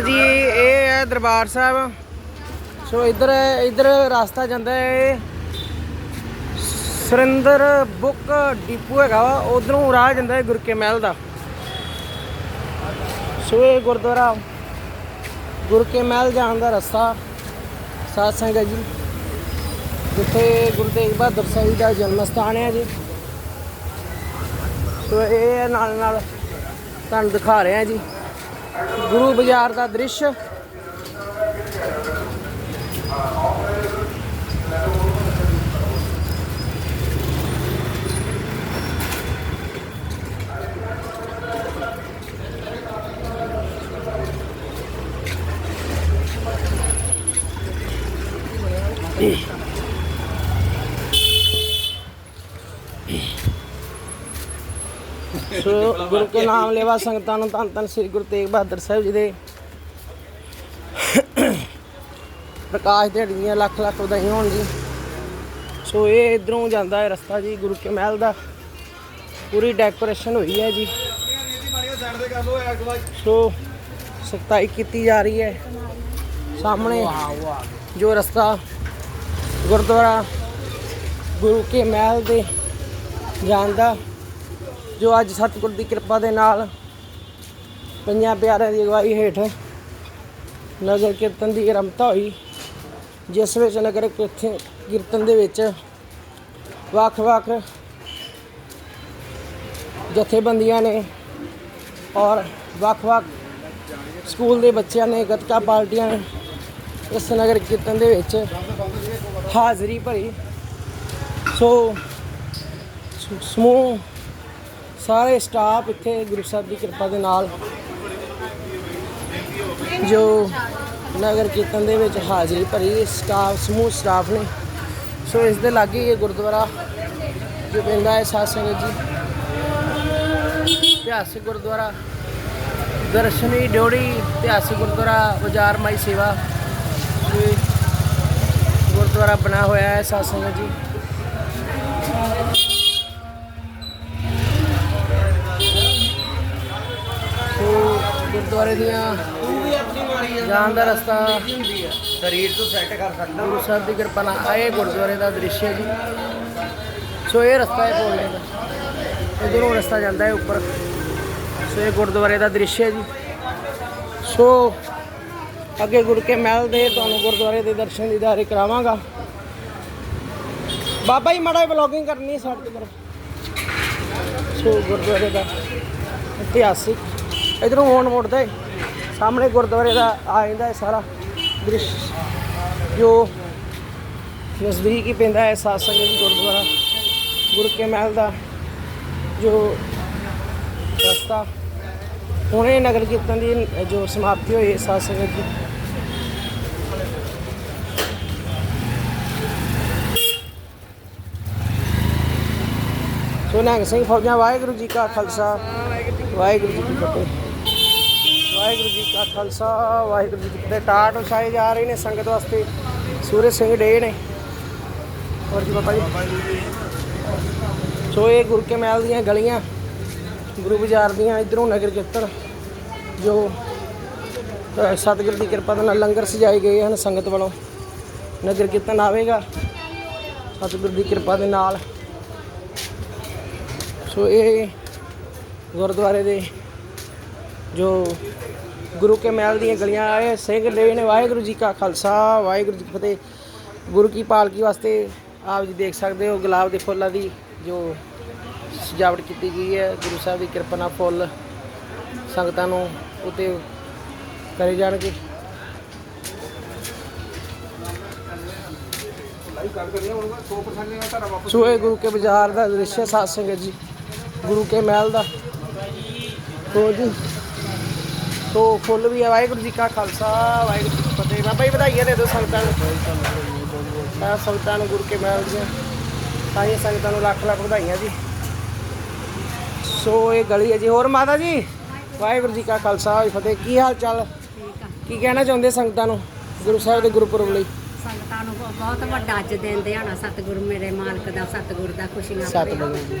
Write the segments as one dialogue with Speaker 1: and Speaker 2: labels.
Speaker 1: ਜੀ, ਇਹ ਹੈ ਦਰਬਾਰ ਸਾਹਿਬ। ਸੋ ਇਧਰ ਇਧਰ ਰਸਤਾ ਜਾਂਦਾ ਹੈ ਸੁਰਿੰਦਰ ਬੁੱਕ ਡਿਪੂ ਹੈਗਾ ਵਾ, ਉਧਰੋਂ ਰਾਹ ਜਾਂਦਾ ਹੈ ਗੁਰਕੇ ਮਹਿਲ ਦਾ। ਸੋ ਇਹ ਗੁਰਦੁਆਰਾ, ਗੁਰਕੇ ਮਹਿਲ ਜਾਣ ਦਾ ਰਸਤਾ ਸਾਧ ਸੰਗਤ ਜੀ। ਜਿੱਥੇ ਗੁਰੂ ਤੇਗ ਬਹਾਦਰ ਸਾਹਿਬ ਦਾ ਜਨਮ ਸਥਾਨ ਹੈ ਜੀ। ਸੋ ਇਹ ਨਾਲ ਨਾਲ ਤੁਹਾਨੂੰ ਦਿਖਾ ਰਹੇ ਹਾਂ ਜੀ। ਗੁਰੂ ਬਾਜ਼ਾਰ ਦਾ ਦ੍ਰਿਸ਼ ਸੋ ਗੁਰੂ ਕੇ ਨਾਮ ਲੈਵਾ ਸੰਗਤਾਂ ਨੂੰ ਧੰਨ ਧੰਨ ਸ੍ਰੀ ਗੁਰੂ ਤੇਗ ਬਹਾਦਰ ਸਾਹਿਬ ਜੀ ਦੇ। ਪ੍ਰਕਾਸ਼ ਦਿਹਾੜੀ ਦੀਆਂ ਲੱਖ ਲੱਖ ਵਧਾਈਆਂ ਹੋਣ ਜੀ। ਸੋ ਇਹ ਇਧਰੋਂ ਜਾਂਦਾ ਹੈ ਰਸਤਾ ਜੀ ਗੁਰੂ ਕੇ ਮਹਿਲ ਦਾ। ਪੂਰੀ ਡੈਕੋਰੇਸ਼ਨ ਹੋਈ ਹੈ ਜੀ। ਸੋ ਸਖਤਾਈ ਕੀਤੀ ਜਾ ਰਹੀ ਹੈ। ਸਾਹਮਣੇ ਜੋ ਰਸਤਾ ਗੁਰਦੁਆਰਾ ਗੁਰੂ ਕੇ ਮਹਿਲ ਦੇ ਜਾਣ ਦਾ ਜੋ ਅੱਜ ਸਤਿਗੁਰ ਦੀ ਕਿਰਪਾ ਦੇ ਨਾਲ ਪੰਜਾਂ ਪਿਆਰਿਆਂ ਦੀ ਅਗਵਾਈ ਹੇਠ ਨਗਰ ਕੀਰਤਨ ਦੀ ਆਰੰਭਤਾ ਹੋਈ, ਜਿਸ ਵਿੱਚ ਨਗਰ ਕੀਰਤਨ ਕੀਰਤਨ ਦੇ ਵਿੱਚ ਵੱਖ-ਵੱਖ ਜਥੇਬੰਦੀਆਂ ਨੇ ਔਰ ਵੱਖ-ਵੱਖ ਸਕੂਲ ਦੇ ਬੱਚਿਆਂ ਨੇ, ਗੱਤਕਾ ਪਾਰਟੀਆਂ ਨੇ ਇਸ ਨਗਰ ਕੀਰਤਨ ਦੇ ਵਿੱਚ ਹਾਜ਼ਰੀ ਭਰੀ। ਸੋ, ਸਮੂਹ ਸਾਰੇ ਸਟਾਫ ਇੱਥੇ ਗੁਰੂ ਸਾਹਿਬ ਦੀ ਕਿਰਪਾ ਦੇ ਨਾਲ ਜੋ ਨਗਰ ਕੀਰਤਨ ਦੇ ਵਿੱਚ ਹਾਜ਼ਰੀ ਭਰੀ ਸਟਾਫ, ਸਮੂਹ ਸਟਾਫ ਨੇ। ਸੋ ਇਸ ਦੇ ਲਾਗੇ ਇਹ ਗੁਰਦੁਆਰਾ ਜੋ ਪੈਂਦਾ ਹੈ ਸਾਧ ਸੰਗਤ ਜੀ। ਇਤਿਹਾਸਿਕ ਗੁਰਦੁਆਰਾ, ਦਰਸ਼ਨੀ ਡਿਓੜੀ, ਇਤਿਹਾਸਿਕ ਗੁਰਦੁਆਰਾ, ਬਾਜ਼ਾਰ ਮਾਈ ਸੇਵਾ। ਗੁਰਦੁਆਰਾ ਬਣਾ ਹੋਇਆ ਹੈ ਸਾਧ ਸੰਗਤ ਜੀ। ਸੋ ਗੁਰਦੁਆਰੇ ਦੀਆਂ ਜਾਣ ਦਾ ਰਸਤਾ
Speaker 2: ਸਰੀਰ ਤੋਂ ਸੈੱਟ ਕਰ ਸਕਦਾ।
Speaker 1: ਗੁਰੂ ਸਾਹਿਬ ਦੀ ਕਿਰਪਾ ਨਾਲ ਆਏ ਗੁਰਦੁਆਰੇ ਦਾ ਦ੍ਰਿਸ਼ ਹੈ ਜੀ। ਸੋ ਇਹ ਰਸਤਾ ਹੈ ਬੋਲਣੇ ਦਾ ਇਧਰੋਂ ਰਸਤਾ ਜਾਂਦਾ ਹੈ ਉੱਪਰ। ਸੋ ਇਹ ਗੁਰਦੁਆਰੇ ਦਾ ਦ੍ਰਿਸ਼ ਹੈ ਜੀ। ਸੋ ਅੱਗੇ ਗੁਰ ਕੇ ਮਹਿਲ ਦੇ ਤੁਹਾਨੂੰ ਗੁਰਦੁਆਰੇ ਦੇ ਦਰਸ਼ਨ ਦੀਦਾਰੇ ਕਰਾਵਾਂਗਾ। ਬਾਬਾ ਜੀ ਮੜਾ ਵਲੌਗਿੰਗ ਕਰਨੀ ਸਾਡੇ ਤੇ ਕਰੋ ਸੋ ਗੁਰਦੁਆਰੇ ਦਾ ਇਤਿਹਾਸਿਕ ਇਧਰੋਂ ਹੋਣ ਮੁੜਦਾ ਹੈ ਸਾਹਮਣੇ ਗੁਰਦੁਆਰੇ ਦਾ ਆ ਜਾਂਦਾ ਹੈ ਸਾਰਾ ਦ੍ਰਿਸ਼, ਜੋ ਨਜ਼ਦੀਕ ਹੀ ਪੈਂਦਾ ਹੈ ਸਾਧ ਸੰਗਤ ਜੀ ਗੁਰਦੁਆਰਾ, ਗੁਰੂ ਕੇ ਮਹਿਲ ਦਾ ਜੋ ਰਸਤਾ, ਹੁਣੇ ਨਗਰ ਕੀਰਤਨ ਦੀ ਜੋ ਸਮਾਪਤੀ ਹੋਈ ਹੈ ਸਾਧ ਸੰਗਤ ਜੀ ਸੋ ਨਿਹੰਗ ਸਿੰਘ ਫੌਜਾਂ, ਵਾਹਿਗੁਰੂ ਜੀ ਕਾ ਖਾਲਸਾ, ਵਾਹਿਗੁਰੂ ਜੀ ਕੀ ਫਤਿਹ। ਵਾਹਿਗੁਰੂ ਜੀ ਕਾ ਖਾਲਸਾ ਵਾਹਿਗੁਰੂ ਜੀ ਕੀ ਫਤਿਹ। ਟਾਟ ਉਛਾਏ ਜਾ ਰਹੇ ਨੇ ਸੰਗਤ ਵਾਸਤੇ। ਸੂਰਜ ਸਿੰਘ ਡੇ ਨੇ। ਹੋਰ ਜੀ ਬਾਬਾ ਜੀ। ਸੋ ਇਹ ਗੁਰੂ ਕੇ ਮਹਿਲ ਦੀਆਂ ਗਲੀਆਂ ਗੁਰੂ ਬਾਜ਼ਾਰ ਦੀਆਂ ਇਧਰੋਂ ਨਗਰ ਕੀਰਤਨ ਜੋ ਅ, ਸਤਿਗੁਰ ਦੀ ਕਿਰਪਾ ਦੇ ਨਾਲ ਲੰਗਰ ਸਜਾਏ ਗਏ ਹਨ ਸੰਗਤ ਵੱਲੋਂ। ਨਗਰ ਕੀਰਤਨ ਆਵੇਗਾ ਸਤਿਗੁਰ ਦੀ ਕਿਰਪਾ ਦੇ ਨਾਲ। ਸੋ ਇਹ ਗੁਰਦੁਆਰੇ ਦੇ ਜੋ ਗੁਰੂ ਕੇ ਮਹਿਲ ਦੀਆਂ ਗਲੀਆਂ ਆਏ, ਸਿੰਘ ਲੇ ਨੇ ਵਾਹਿਗੁਰੂ ਜੀ ਕਾ ਖਾਲਸਾ, ਵਾਹਿਗੁਰੂ ਜੀ ਫਤਿਹ। ਗੁਰੂ ਕੀ ਪਾਲਕੀ ਵਾਸਤੇ ਆਪ ਜੀ ਦੇਖ ਸਕਦੇ ਹੋ, ਗੁਲਾਬ ਦੇ ਫੁੱਲਾਂ ਦੀ ਜੋ ਸਜਾਵਟ ਕੀਤੀ ਗਈ ਹੈ। ਗੁਰੂ ਸਾਹਿਬ ਦੀ ਕਿਰਪਾ ਨਾਲ ਫੁੱਲ ਸੰਗਤਾਂ ਨੂੰ ਉਤੇ ਕਰੇ ਜਾਣਗੇ। ਸੋ ਗੁਰੂ ਕੇ ਬਾਜ਼ਾਰ ਦਾ ਦ੍ਰਿਸ਼ ਹੈ, ਸਾਧ ਸੰਗਤ ਜੀ। ਗੁਰੂ ਕੇ ਮਹਿਲ ਦਾ। ਤੋ ਜੀ? ਤੋ ਫੁੱਲ ਵੀ ਹੈ ਵਾਹਿਗੁਰੂ ਜੀ ਕਾ ਖਾਲਸਾ ਵਾਹਿਗੁਰੂ ਜੀ ਕੀ ਫਤਿਹ। ਬਾਬਾ ਜੀ ਵਧਾਈਆਂ ਦੇ ਦਿਓ ਸੰਗਤਾਂ ਨੂੰ। ਮੈਂ ਸੰਗਤਾਂ ਨੂੰ ਗੁਰੂ ਕੇ ਮਹਿਲ ਦੀਆਂ ਸਾਰੀਆਂ ਸੰਗਤਾਂ ਨੂੰ ਲੱਖ ਲੱਖ ਵਧਾਈਆਂ ਜੀ। ਸੋ ਇਹ ਗਲੀ ਹੈ ਜੀ। ਹੋਰ ਮਾਤਾ ਜੀ? ਵਾਹਿਗੁਰੂ ਜੀ ਕਾ ਖਾਲਸਾ ਵਾਹਿਗੁਰੂ ਜੀ ਕੀ ਫਤਿਹ। ਕੀ ਹਾਲ ਚਾਲ? ਕੀ ਕਹਿਣਾ ਚਾਹੁੰਦੇ ਸੰਗਤਾਂ ਨੂੰ ਗੁਰੂ ਸਾਹਿਬ ਦੇ ਗੁਰਪੁਰਬ ਲਈ?
Speaker 3: ਸੰਗਤਾਂ ਨੂੰ ਬਹੁਤ- ਵੱਡਾ ਅੱਜ ਦਿਨ ਦਿਹਾੜਾ। ਸਤਿਗੁਰੂ ਮੇਰੇ ਮਾਲਕ ਦਾ ਸਤਿਗੁਰ ਦਾ ਖੁਸ਼ੀਆਂ
Speaker 1: ਸੱਤ
Speaker 3: ਭਰਿਆ।
Speaker 1: ਵਜੇ ਜੀ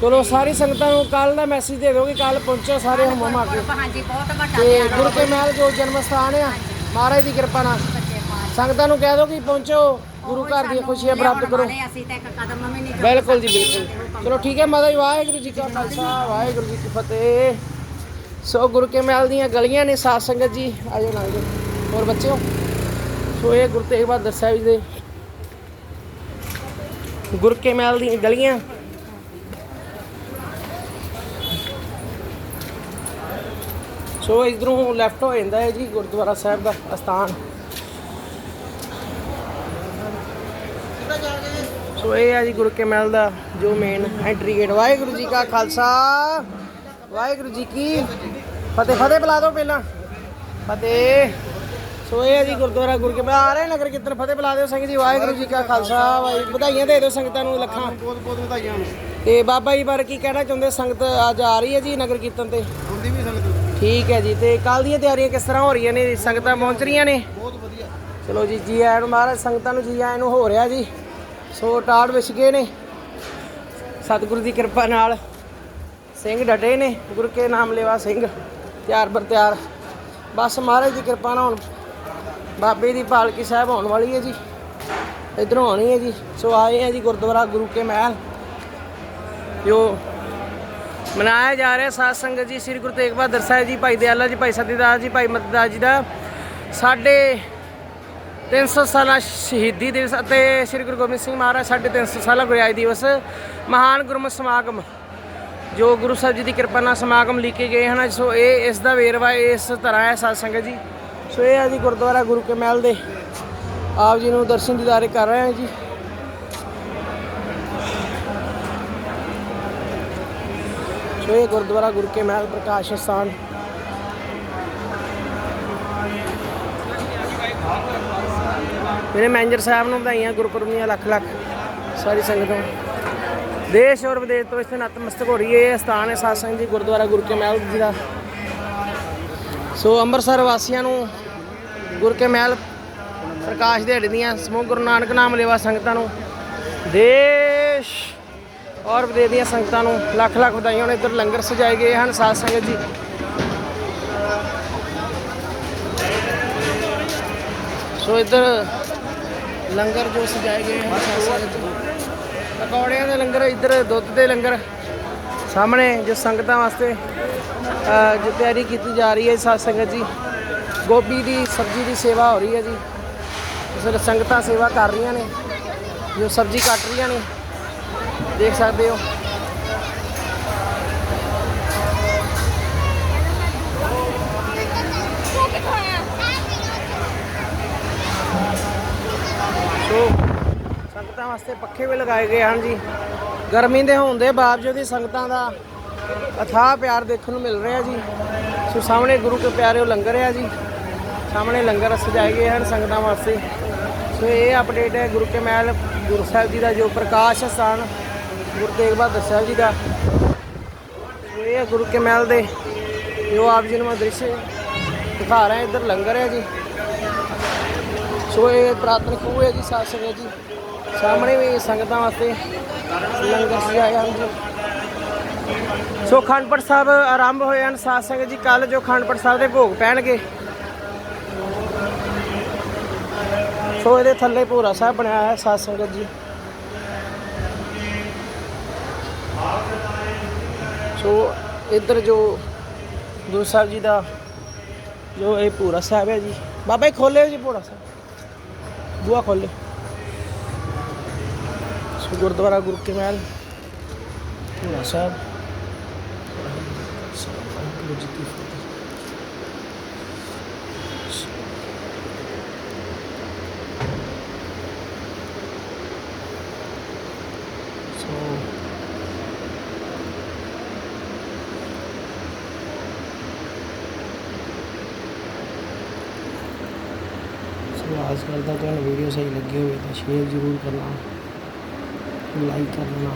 Speaker 1: ਚਲੋ ਸਾਰੀ ਸੰਗਤਾਂ ਨੂੰ ਕੱਲ ਦਾ ਮੈਸੇਜ ਦੇ ਦਿਓ ਕਿ ਕੱਲ ਪਹੁੰਚੋ ਸਾਰੇ ਹਮ ਹਮ ਆ ਕੇ।
Speaker 3: ਹਾਂਜੀ ਬਹੁਤ ਵੱਡਾ
Speaker 1: ਤੇ। ਗੁਰੂ ਕੇ ਮਹਿਲ ਜੋ ਜਨਮ ਸਥਾਨ ਆ ਮਹਾਰਾਜ ਦੀ ਕਿਰਪਾ ਨਾਲ। ਸੰਗਤਾਂ ਨੂੰ ਕਹਿ ਦਿਓ ਕਿ ਪਹੁੰਚੋ ਗੁਰੂ ਘਰ ਦੀਆਂ ਖੁਸ਼ੀਆਂ ਪ੍ਰਾਪਤ ਕਰੋ। ਬਿਲਕੁਲ ਜੀ। ਬਿਲਕੁਲ। ਚਲੋ ਠੀਕ ਹੈ ਮਾਤਾ ਜੀ ਵਾਹਿਗੁਰੂ ਜੀ ਕਾ ਖਾਲਸਾ ਵਾਹਿਗੁਰੂ ਜੀ ਕੀ ਫਤਿਹ। ਸੋ ਗੁਰੂ ਕੇ ਮਹਿਲ ਦੀਆਂ ਗਲੀਆਂ ਨੇ ਸਾਧ ਸੰਗਤ ਜੀ। ਆਜੋ ਨਾਲ ਜੀ। ਹੋਰ ਬੱਚਿਓ? ਸੋ ਇਹ ਗੁਰੂ ਤੇਗ ਬਹਾਦਰ ਸਾਹਿਬ ਜੀ ਦੇ ਗੁਰੂ ਕੇ ਮਹਿਲ ਦੀਆਂ ਗਲੀਆਂ। ਸੋ ਇਧਰੋਂ ਲੈਫਟ ਹੋ ਜਾਂਦਾ ਹੈ ਜੀ ਗੁਰਦੁਆਰਾ ਸਾਹਿਬ ਦਾ ਅਸਥਾਨ। ਸੋ ਇਹ ਆ ਜੀ ਗੁਰੂ ਕੇ ਮਹਿਲ ਦਾ ਜੋ main entry gate Waheguru ji ਕਾ ਖਾਲਸਾ। ਵਾਹਿਗੁਰੂ ਜੀ ਕੀ ਫਤਿਹ। ਫਤਿਹ ਬੁਲਾ ਦਿਓ ਪਹਿਲਾਂ। ਫਤਿਹ। ਸੋ ਇਹ ਆ ਜੀ ਗੁਰਦੁਆਰਾ ਗੁਰੂ ਕੇ ਮਹਿਲ। ਆ ਰਹੇ ਨਗਰ ਕੀਰਤਨ। ਫਤਿਹ ਬੁਲਾ ਦਿਓ ਸਿੰਘ ਜੀ। ਵਾਹਿਗੁਰੂ ਜੀ ਕਾ ਖਾਲਸਾ। ਵਾਹਿਗੁਰੂ ਵਧਾਈਆਂ ਦੇ ਦਿਓ ਸੰਗਤਾਂ ਨੂੰ ਲੱਖਾਂ।
Speaker 2: ਬਹੁਤ ਬਹੁਤ ਵਧਾਈਆਂ।
Speaker 1: ਤੇ ਬਾਬਾ ਜੀ ਬਾਰੇ ਕੀ ਕਹਿਣਾ ਚਾਹੁੰਦੇ? ਸੰਗਤ ਅੱਜ ਆ ਰਹੀ ਹੈ ਜੀ ਨਗਰ ਕੀਰਤਨ ਤੇ।
Speaker 2: ਹੁੰਦੀ ਸੰਗਤ
Speaker 1: ਠੀਕ ਹੈ ਜੀ ਤੇ ਕੱਲ ਦੀਆਂ ਤਿਆਰੀਆਂ ਕਿਸ ਤਰ੍ਹਾਂ ਹੋ ਰਹੀਆਂ ਨੇ? ਸੰਗਤਾਂ ਪਹੁੰਚ ਰਹੀਆਂ ਨੇ?
Speaker 2: ਬਹੁਤ ਵਧੀਆ।
Speaker 1: ਚਲੋ ਜੀ ਜੀ ਆਇਆਂ ਨੂੰ ਮਹਾਰਾਜ ਸੰਗਤਾਂ ਨੂੰ ਜੀ ਆਇਆਂ ਨੂੰ ਹੋ ਰਿਹਾ ਜੀ। ਸੋ ਟਾੜ ਵਿਛ ਗਏ ਨੇ। ਸਤਿਗੁਰੂ ਦੀ ਕਿਰਪਾ ਨਾਲ ਸਿੰਘ ਡਟੇ ਨੇ। ਗੁਰੂ ਕੇ ਨਾਮ ਲੈਵਾ ਸਿੰਘ ਤਿਆਰ ਬਰ ਤਿਆਰ। ਬਸ ਮਹਾਰਾਜ ਦੀ ਕਿਰਪਾ ਨਾਲ ਹੁਣ ਬਾਬੇ ਦੀ ਪਾਲਕੀ ਸਾਹਿਬ ਆਉਣ ਵਾਲੀ ਹੈ ਜੀ। ਇਧਰੋਂ ਆਉਣੀ ਹੈ ਜੀ। ਸੋ ਆਏ ਆ ਜੀ ਗੁਰਦੁਆਰਾ ਗੁਰੂ ਕੇ ਮਹਿਲ। ਜੋ ਮਨਾਇਆ ਜਾ ਰਿਹਾ ਸਾਧ ਸੰਗਤ ਜੀ, ਸ੍ਰੀ ਗੁਰੂ ਤੇਗ ਬਹਾਦਰ ਸਾਹਿਬ ਜੀ, ਭਾਈ ਦਿਆਲਾ ਜੀ, ਭਾਈ ਸਤੀਦਾਸ ਜੀ, ਭਾਈ ਮਤਦਾਸ ਜੀ ਦਾ ਸਾਡੇ 300 ਸਾਲਾ ਸ਼ਹੀਦੀ ਦਿਵਸ ਅਤੇ ਸ੍ਰੀ ਗੁਰੂ ਗੋਬਿੰਦ ਸਿੰਘ ਮਹਾਰਾਜ ਸਾਡੇ 300 ਸਾਲਾ ਗੁਰਿਆਈ ਦਿਵਸ ਮਹਾਨ ਗੁਰਮਤਿ ਸਮਾਗਮ, ਜੋ ਗੁਰੂ ਸਾਹਿਬ ਜੀ ਦੀ ਕਿਰਪਾ ਨਾਲ ਸਮਾਗਮ ਲਿਖੇ ਗਏ ਹਨ। ਸੋ ਇਹ ਇਸ ਦਾ ਵੇਰਵਾ, ਇਸ ਤਰ੍ਹਾਂ ਹੈ ਸਾਧ ਸੰਗਤ ਜੀ। ਸੋ ਇਹ ਹੈ ਜੀ ਗੁਰਦੁਆਰਾ ਗੁਰੂ ਕੇ ਮਹਿਲ ਦੇ। ਆਪ ਜੀ ਨੂੰ ਦਰਸ਼ਨ ਦੀਦਾਰੇ ਕਰ ਰਹੇ ਹਾਂ ਜੀ। ਸੋ ਇਹ ਗੁਰਦੁਆਰਾ ਗੁਰੂ ਕੇ ਮਹਿਲ ਪ੍ਰਕਾਸ਼ ਸਥਾਨ ਮੇਰੇ ਮੈਨੇਜਰ ਸਾਹਿਬ ਨੂੰ ਵਧਾਈਆਂ, ਗੁਰਪੁਰਬ ਦੀਆਂ ਲੱਖ ਲੱਖ ਸਾਰੀ ਸੰਗਤਾਂ। ਦੇਸ਼ ਔਰ ਵਿਦੇਸ਼ ਤੋਂ ਇੱਥੇ ਨਤਮਸਤਕ ਹੋ ਰਹੀ ਹੈ। ਇਹ ਸਥਾਨ ਹੈ ਸਾਧ ਜੀ, ਗੁਰਦੁਆਰਾ ਗੁਰੂ ਕੇ ਮਹਿਲ ਜੀ ਦਾ। ਸੋ ਅੰਮ੍ਰਿਤਸਰ ਵਾਸੀਆਂ ਨੂੰ ਗੁਰੂ ਕੇ ਮਹਿਲ ਪ੍ਰਕਾਸ਼ ਦਿਹਾੜੀ ਦੀਆਂ ਸਮੂਹ ਗੁਰੂ ਨਾਨਕ ਨਾਮ ਲੇਵਾ ਸੰਗਤਾਂ ਨੂੰ। ਦੇਸ਼ ਔਰ ਵਿਦੇਸ਼ ਦੀਆਂ ਸੰਗਤਾਂ ਨੂੰ ਲੱਖ ਲੱਖ ਵਧਾਈਆਂ। ਨੇ ਇੱਧਰ ਲੰਗਰ ਸਜਾਏ ਗਏ ਹਨ, ਸਾਧ ਸੰਗਤ ਜੀ। ਸੋ ਇੱਧਰ ਲੰਗਰ ਜੋ ਸਜਾਏ ਗਏ ਹਨ, ਸਾਧ ਸੰਗਤ ਜੀ। ਪਕੌੜਿਆਂ ਦੇ ਲੰਗਰ, ਇੱਧਰ ਦੁੱਧ ਦੇ ਲੰਗਰ ਸਾਹਮਣੇ, ਜੋ ਸੰਗਤਾਂ ਵਾਸਤੇ ਜੋ ਤਿਆਰੀ ਕੀਤੀ ਜਾ ਰਹੀ ਹੈ ਸਾਧ ਸੰਗਤ ਜੀ। ਗੋਭੀ ਦੀ, ਸਬਜ਼ੀ ਦੀ ਸੇਵਾ ਹੋ ਰਹੀ ਹੈ ਜੀ। ਉਸ ਵੇਲੇ ਸੰਗਤਾਂ ਸੇਵਾ ਕਰ ਰਹੀਆਂ ਨੇ, ਜੋ ਸਬਜ਼ੀ ਕੱਟ ਰਹੀਆਂ ਨੇ। ਦੇਖ ਸਕਦੇ ਹੋ। ਸੋ, ਸੰਗਤਾਂ ਵਾਸਤੇ ਪੱਖੇ ਵੀ ਲਗਾਏ ਗਏ ਹਨ ਜੀ। ਗਰਮੀ ਦੇ ਹੋਣ ਦੇ ਬਾਵਜੂਦ ਹੀ ਸੰਗਤਾਂ ਦਾ ਅਥਾਹ ਪਿਆਰ ਦੇਖਣ ਨੂੰ ਮਿਲ ਰਿਹਾ ਜੀ। ਸੋ, ਸਾਹਮਣੇ ਗੁਰੂ ਕੇ ਪਿਆਰੇ ਉਹ ਲੰਗਰ ਹੈ ਜੀ। ਸਾਹਮਣੇ ਲੰਗਰ ਸਜਾਏ ਗਏ ਹਨ ਸੰਗਤਾਂ ਵਾਸਤੇ। ਸੋ, ਇਹ ਅਪਡੇਟ ਹੈ ਗੁਰੂ ਕੇ ਮਹਿਲ ਗੁਰੂ ਸਾਹਿਬ ਜੀ ਦਾ ਜੋ ਪ੍ਰਕਾਸ਼ ਸਥਾਨ ਗੁਰੂ ਤੇਗ ਬਹਾਦਰ ਸਾਹਿਬ ਜੀ ਦਾ। ਇਹ ਹੈ ਗੁਰੂ ਕੇ ਮਹਿਲ ਦੇ। ਜੋ ਆਪ ਜੀ ਨੂੰ ਮੈਂ ਦ੍ਰਿਸ਼ ਦਿਖਾ ਰਿਹਾ, ਇੱਧਰ ਲੰਗਰ ਹੈ ਜੀ। ਸੋ ਇਹ ਪ੍ਰਾਤਨ ਖੂਹ ਹੈ ਜੀ ਸਾਧ ਸੰਗਤ ਜੀ। ਸਾਹਮਣੇ ਵੀ ਸੰਗਤਾਂ ਵਾਸਤੇ ਲੰਗਰ ਸਜਾਇਆ ਹਨ ਜੀ। ਸੋ ਖੰਡਪੜ ਸਾਹਿਬ ਆਰੰਭ ਹੋਏ ਹਨ। ਸਾਧ ਸੰਗਤ ਜੀ ਕੱਲ ਜੋ ਖੰਡਪੜ ਸਾਹਿਬ ਦੇ ਭੋਗ ਪੈਣਗੇ। ਸੋ ਇਹਦੇ ਥੱਲੇ ਭੋਰਾ ਸਾਹਿਬ ਬਣਾਇਆ ਹੈ ਸਾਧ ਸੰਗਤ ਜੀ। ਸੋ ਇੱਧਰ ਜੋ ਗੁਰੂ ਸਾਹਿਬ ਜੀ ਦਾ ਜੋ ਇਹ ਭੋਰਾ ਸਾਹਿਬ ਹੈ ਜੀ, ਬਾਬਾ ਜੀ ਖੋਲਿਓ ਜੀ ਭੋਰਾ ਸਾਹਿਬ। ਬੂਆ ਖੋਲੇ ਸੋ ਗੁਰਦੁਆਰਾ ਗੁਰੂ ਕੇ ਮਹਿਲ, ਭੋਰਾ ਸਾਹਿਬ। ਵਾਹਿਗੁਰੂ ਜੀ ਕੀ ਫਤਿਹ ਸੋ ਆਸ ਕਰਦਾ ਤੁਹਾਨੂੰ ਵੀਡੀਓ ਸਹੀ ਲੱਗੀ ਹੋਵੇ ਤਾਂ ਸ਼ੇਅਰ ਜ਼ਰੂਰ ਕਰਨਾ ਲਾਈਕ ਕਰਨਾ।